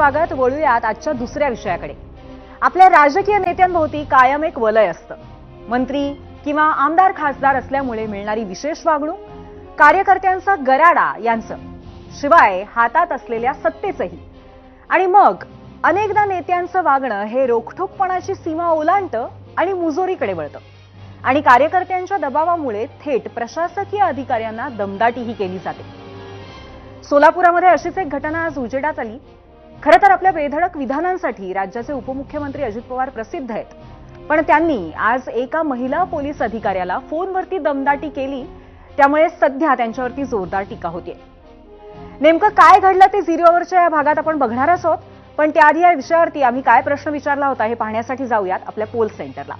स्वागत वळूयात आजच्या दुसऱ्या विषयाकडे. आपल्या राजकीय नेत्यांभोवती कायम एक वलय असतं. मंत्री किंवा आमदार खासदार असल्यामुळे मिळणारी विशेष वागणूक कार्यकर्त्यांचा गराडा यांचं. शिवाय हातात असलेल्या सत्तेचंही. आणि मग अनेकदा नेत्यांचं वागणं हे रोखठोकपणाची सीमा ओलांडतं आणि मुजोरीकडे वळतं. आणि कार्यकर्त्यांच्या दबावामुळे थेट प्रशासकीय अधिकाऱ्यांना दमदाटीही केली जाते. सोलापुरामध्ये अशीच एक घटना आज उजेडात आली. खरं तर आपल्या बेधडक विधानांसाठी राज्याचे उपमुख्यमंत्री अजित पवार प्रसिद्ध आहेत. पण त्यांनी आज एका महिला पोलीस अधिकाऱ्याला फोनवरती दमदाटी केली त्यामुळे सध्या त्यांच्यावरती जोरदार टीका होतीये. नेमकं काय घडलं ते झिरोवरच्या या भागात आपण बघणारच आहोत पण त्याआधी या विषयावरती आम्ही काय प्रश्न विचारला होता हे पाहण्यासाठी जाऊयात आपल्या पोल सेंटरला.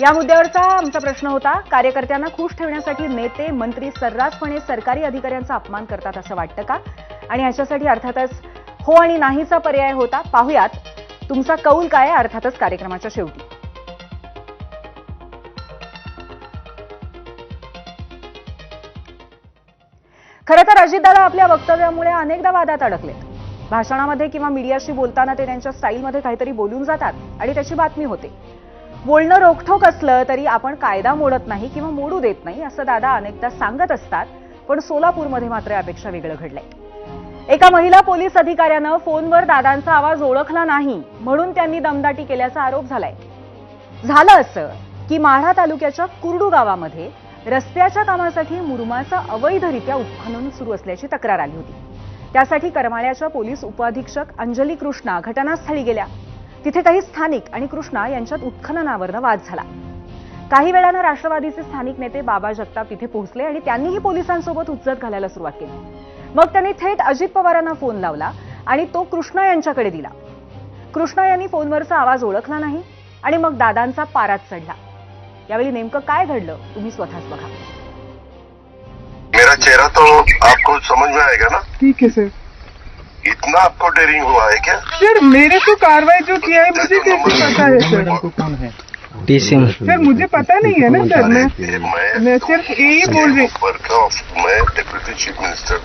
या मुद्द्यावरचा आमचा प्रश्न होता कार्यकर्त्यांना खुश ठेवण्यासाठी नेते मंत्री सर्रासपणे सरकारी अधिकाऱ्यांचा अपमान करतात असं वाटतं का? आणि ह्याच्यासाठी अर्थातच हो आणि नाहीचा पर्याय होता. पाहुयात तुमचा कौल काय अर्थातच कार्यक्रमाच्या शेवटी. खरं तर अजितदादा आपल्या वक्तव्यामुळे अनेकदा वादात अडकलेत. भाषणामध्ये किंवा मीडियाशी बोलताना ते त्यांच्या स्टाईलमध्ये काहीतरी बोलून जातात आणि त्याची बातमी होते. बोलणं रोखठोक असलं तरी आपण कायदा मोडत नाही किंवा मोडू देत नाही असं दादा अनेकदा सांगत असतात. पण सोलापूरमध्ये मात्र यापेक्षा वेगळं घडलंय. एका महिला पोलीस अधिकाऱ्यानं फोनवर दादांचा आवाज ओळखला नाही म्हणून त्यांनी दमदाटी केल्याचा आरोप झालाय. झालं असं की माढा तालुक्याच्या कुर्डू गावामध्ये रस्त्याच्या कामासाठी मुरुमाचं अवैधरित्या उत्खनन सुरू असल्याची तक्रार आली होती. त्यासाठी करमाळ्याच्या पोलीस उपअधीक्षक अंजली कृष्णा घटनास्थळी गेल्या. तिथे काही स्थानिक आणि कृष्णा यांच्यात उत्खननावरनं वाद झाला. काही वेळानं राष्ट्रवादीचे स्थानिक नेते बाबा जगताप तिथे पोहोचले आणि त्यांनीही पोलिसांसोबत हुज्जत घालायला सुरुवात केली. मग त्यांनी थेट अजित पवारांना फोन लावला आणि तो कृष्णा यांच्याकडे दिला. कृष्णा यांनी फोनवरचा आवाज ओळखला नाही आणि मग दादांचा पाराच चढला. यावेळी नेमकं काय घडलं तुम्ही स्वतःच बघा. मेरा चेहरा तो आपको समझ में आएगा ना? ठीक है सर इतना आपको डेरिंग हुआ है क्या? सर मेरे को कार्रवाई जो किया है मुझे कैसे पता है सर? टीसिंग सर मुझे पता नहीं है ना सर मैं मैं सिर्फ़ यही बोल रही मैं डिप्यूटी चीफ मिनिस्टर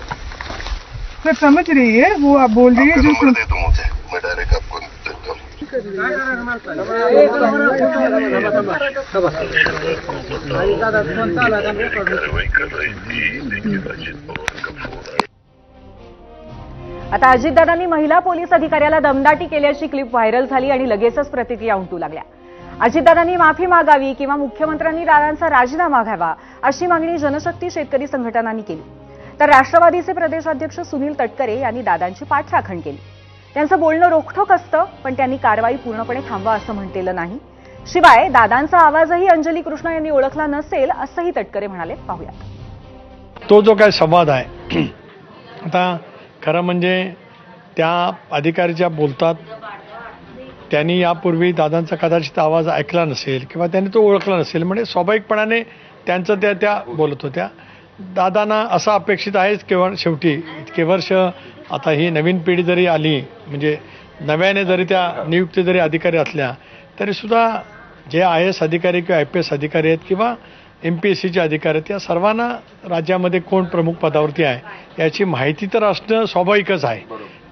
सर समझ रही है वो आप बोल रही है जो सुन दे दो मुझे मैं डायरेक्ट आपको देता हूँ। कार्रवाई कर रही थी लेकिन अजित पवार का आता अजितदादांनी महिला पोलीस अधिकाऱ्याला दमदाटी केल्याची क्लिप व्हायरल झाली आणि लगेचच प्रतिक्रिया उमटू लागल्या. अजितदादांनी माफी मागावी किंवा मुख्यमंत्र्यांनी दादांचा राजीनामा घ्यावा अशी मागणी जनशक्ती शेतकरी संघटनांनी केली. तर राष्ट्रवादीचे प्रदेशाध्यक्ष सुनील तटकरे यांनी दादांची पाठराखण केली. त्यांचं बोलणं रोखठोक असतं पण त्यांनी कारवाई पूर्णपणे थांबवा असं म्हटलेलं नाही. शिवाय दादांचा आवाजही अंजली कृष्ण यांनी ओळखला नसेल असंही तटकरे म्हणाले. पाहूया तो जो काय संवाद आहे आता खरं म्हणजे त्या अधिकारी ज्या बोलतात त्यांनी यापूर्वी दादांचा कदाचित आवाज ऐकला नसेल किंवा त्यांनी तो ओळखला नसेल म्हणजे स्वाभाविकपणाने त्यांचं त्या त्या बोलत होत्या. दादांना असं अपेक्षित आहेच केवळ शेवटी इतके वर्ष आता ही नवीन पिढी जरी आली म्हणजे नव्याने जरी त्या नियुक्ती जरी अधिकारी असल्या तरीसुद्धा जे आय एस अधिकारी किंवा आय पी एस अधिकारी आहेत किंवा एम पी एस सीचे अधिकारी आहेत. या सर्वांना राज्यामध्ये कोण प्रमुख पदावरती आहे याची माहिती तर असणं स्वाभाविकच आहे.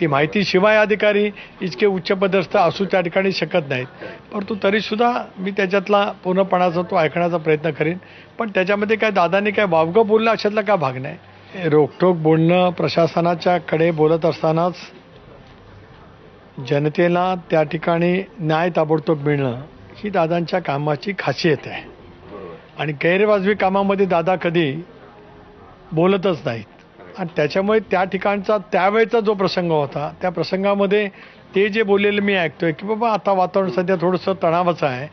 ती माहितीशिवाय अधिकारी इतके उच्चपदस्थ असू त्या ठिकाणी शकत नाहीत. परंतु तरीसुद्धा मी त्याच्यातला पूर्णपणाचा तो ऐकण्याचा प्रयत्न करीन. पण त्याच्यामध्ये काय दादांनी काय वावगं बोललं अशातला काय भाग नाही. हे बोलणं प्रशासनाच्याकडे बोलत असतानाच जनतेला त्या ठिकाणी न्याय ताबडतोब मिळणं ही दादांच्या कामाची खासियत आहे. आणि गैरवाजवी कामामध्ये दादा कधी बोलतच नाहीत. आणि त्याच्यामुळे त्या ठिकाणचा त्यावेळेचा जो प्रसंग होता त्या प्रसंगामध्ये ते जे बोललेलं मी ऐकतोय की बाबा आता वातावरण सध्या थोडंसं तणावाचं आहे.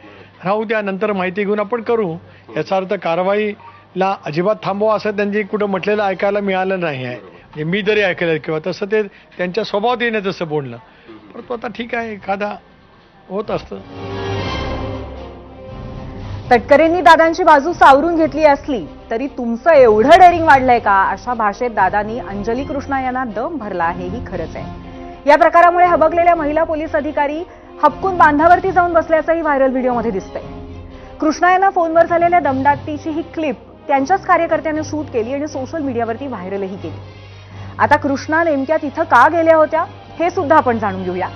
राहू द्या नंतर माहिती घेऊन आपण करू. याचा अर्थ कारवाईला अजिबात थांबवा असं त्यांनी कुठं म्हटलेलं ऐकायला मिळालं नाही आहे. म्हणजे मी जरी ऐकलं किंवा तसं ते त्यांच्या स्वभावात येणे तसं बोलणं. परंतु आता ठीक आहे एखादा होत असतं. तटकरेंनी दादांची बाजू सावरून घेतली असली तरी तुमचं एवढं डेअरिंग वाढलंय का? अशा भाषेत दादांनी अंजली कृष्णा यांना दम भरला हेही खरंच आहे. या प्रकारामुळे हबकलेल्या महिला पोलीस अधिकारी हपकून बांधावरती जाऊन बसल्याचंही व्हायरल व्हिडिओमध्ये दिसतंय. कृष्णा यांना फोनवर झालेल्या दमदाटीची ही क्लिप त्यांच्याच कार्यकर्त्यांनी शूट केली आणि सोशल मीडियावरती व्हायरलही केली. आता कृष्णा नेमक्या तिथं का गेल्या होत्या हे सुद्धा आपण जाणून घेऊया.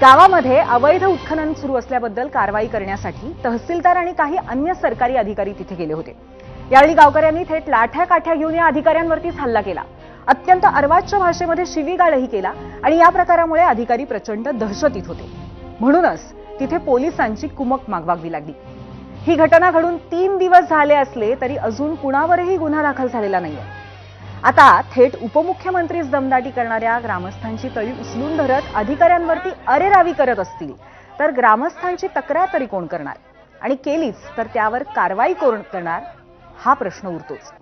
गावामध्ये अवैध उत्खनन सुरू असल्याबद्दल कारवाई करण्यासाठी तहसीलदार आणि काही अन्य सरकारी अधिकारी तिथे गेले होते. यावेळी गावकऱ्यांनी थेट लाठ्या काठ्या घेऊन या अधिकाऱ्यांवरतीच हल्ला केला. अत्यंत अर्वाच्य भाषेमध्ये शिवीगाळही केला आणि या प्रकारामुळे अधिकारी प्रचंड दहशतीत होते. म्हणूनच तिथे पोलिसांची कुमक मागवावी लागली. ही घटना घडून तीन दिवस झाले असले तरी अजून कुणावरही गुन्हा दाखल झालेला नाहीये. आता थेट उपमुख्यमंत्रीच दमदाटी करणाऱ्या ग्रामस्थांची तळी उचलून धरत अधिकाऱ्यांवरती अरेरावी करत असतील तर ग्रामस्थांची तक्रार तरी कोण करणार? आणि केलीच तर त्यावर कारवाई कोण करणार? हा प्रश्न उरतोच.